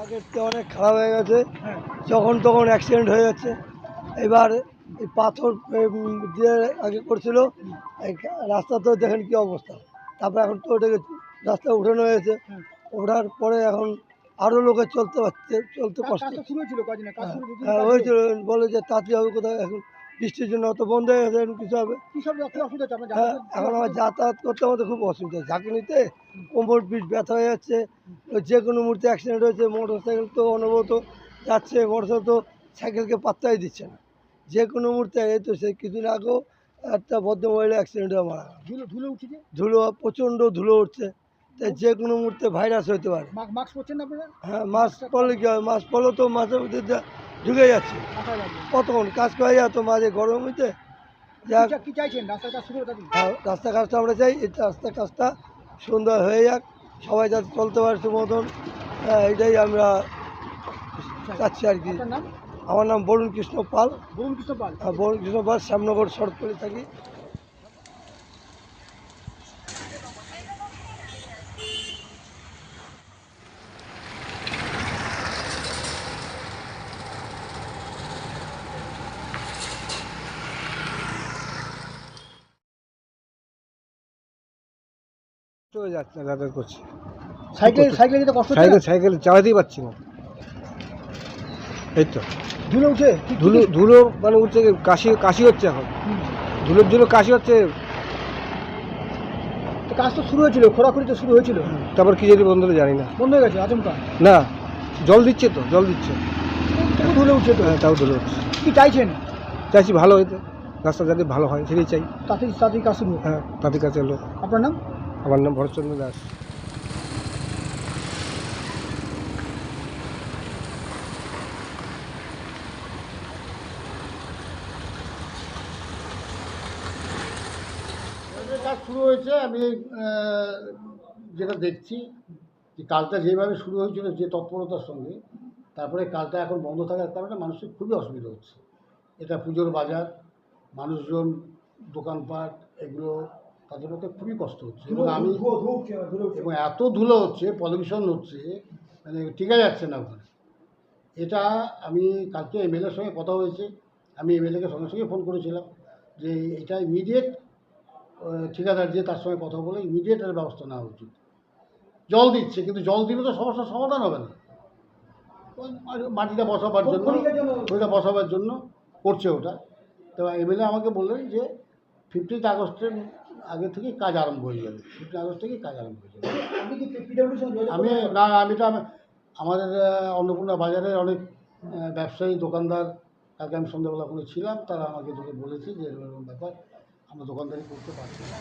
আগের থেকে অনেক খারাপ হয়ে গেছে। যখন তখন অ্যাক্সিডেন্ট হয়ে যাচ্ছে। এবার এই পাথর দিয়ে আগে করছিল এই রাস্তা তো দেখেন কি অবস্থা। তারপর এখন তো ওটাকে রাস্তা উঠানো হয়েছে। ওঠার পরে এখন আরও লোকে চলতে পারছে চলতে কষ্ট। হয়েছিল হ্যাঁ হয়েছিল বলে যে তাঁতি হবে কোথাও এখন। বৃষ্টির জন্য অত বন্ধ হয়ে গেছে কিছু হবে। হ্যাঁ এখন আমার যাতায়াত করতে আমাদের খুব অসুবিধা। ঝাঁকুনিতে কোমর পিঠ ব্যথা হয়ে যাচ্ছে। যে কোনো মুহূর্তে অ্যাক্সিডেন্ট হয়েছে মোটর সাইকেল তো অনবরত যাচ্ছে মোটর সাইকেল তো সাইকেলকে পাত্তাই দিচ্ছে না। যে কোনো মুহূর্তে এই তো সেই কিছুদিন আগেও একটা ভদ্র মহিলা অ্যাক্সিডেন্ট হয়ে মারা ধুলো ধুলো উঠছে ধুলো প্রচণ্ড ধুলো উঠছে। তাই যে কোনো মুহূর্তে ভাইরাস হতে পারে। মাস্ক মাস্ক পরছেন না আপনারা? হ্যাঁ মাস্ক পরলে কী হয়? মাস্ক পরলে তো মাছের মধ্যে ঢুকে যাচ্ছে। কতক্ষণ? কাজ করা যায় তো মাঝে গরম হইতে? রাস্তা কাজটা আমরা চাই। এই রাস্তা কাজটা সুন্দর হয়ে যাক। সবাই যাতে চলতে পারছে মতন হ্যাঁ, এটাই আমরা চাচ্ছি আর কি। আমার নাম বরুণ কৃষ্ণ পাল। বরুণ কৃষ্ণ পাল। আর বরুণ কৃষ্ণ পাল শ্যামনগর শরৎপল্লি থাকি। চলে যাচ্ছে যাতায়াত করছি। সাইকেল সাইকেলে যেতে কষ্ট সাইকেল? সাইকেল চালাতেই পারছি না। এই তো। ধুলো উঠে ধুলো ধুলো মানে উঠছে কাশি কাশি হচ্ছে এখন। ধুলোর জন্য কাশি হচ্ছে। তো কাজ তো শুরু হয়েছিল খোঁড়াখুড়ি তো শুরু হয়েছিল। তারপর কি যদি বন্ধ হলো জানি না। বন্ধ হয়ে গেছে আচমকা? না জল দিচ্ছে তো জল দিচ্ছে। তবু ধুলো উঠছে তো? হ্যাঁ তাও ধুলো হচ্ছে কি চাইছেন? চাইছি ভালো হইতে। রাস্তা যাতে ভালো হয় সেটাই চাই। তাড়াতাড়ি তাড়াতাড়ি কাজ শুরু? হ্যাঁ তাদের কাছে লোক আপনার নাম? আমার নাম ভরতচন্দ্র দাস। কাজ শুরু হয়েছে, আমি যেটা দেখছি যে কাজটা যেভাবে শুরু হয়েছিল যে তৎপরতার সঙ্গে, তারপরে কাজটা এখন বন্ধ থাকার কারণে মানুষের খুবই অসুবিধা হচ্ছে। এটা পুজোর বাজার, মানুষজন, দোকানপাট, এগুলো তাদের মধ্যে খুবই কষ্ট হচ্ছে। এবং আমি এবং এত ধুলো হচ্ছে পলিউশন হচ্ছে মানে টিকা যাচ্ছে না ওখানে। এটা আমি কালকে এমএলএর সঙ্গে কথা হয়েছে। আমি এমএলএকে সঙ্গে সঙ্গে ফোন করেছিলাম যে এটা ইমিডিয়েট ঠিকাদার যে তার সঙ্গে কথা বলে ইমিডিয়েট এর ব্যবস্থা নেওয়া উচিত। জল দিচ্ছে কিন্তু জল দিলে তো সমস্যার সমাধান হবে না। মাটিটা বসাবার জন্য জন্য। ওইটা বসাবার জন্য করছে ওটা। তো এমএলএ আমাকে বললেন যে ফিফটিন্থ আগস্টের আগে থেকে কাজ আরম্ভ হয়ে যাবে ফিফটিন আগস্ট থেকে কাজ আরম্ভ হয়ে যাবে আমি না আমি তো আমাদের অন্নপূর্ণা বাজারের অনেক ব্যবসায়ী দোকানদার কালকে আমি সন্ধ্যাবেলা করে ছিলাম তারা আমাকে তোকে বলেছে যে এরকম এরকম ব্যাপার আমরা দোকানদারি করতে পারছি না।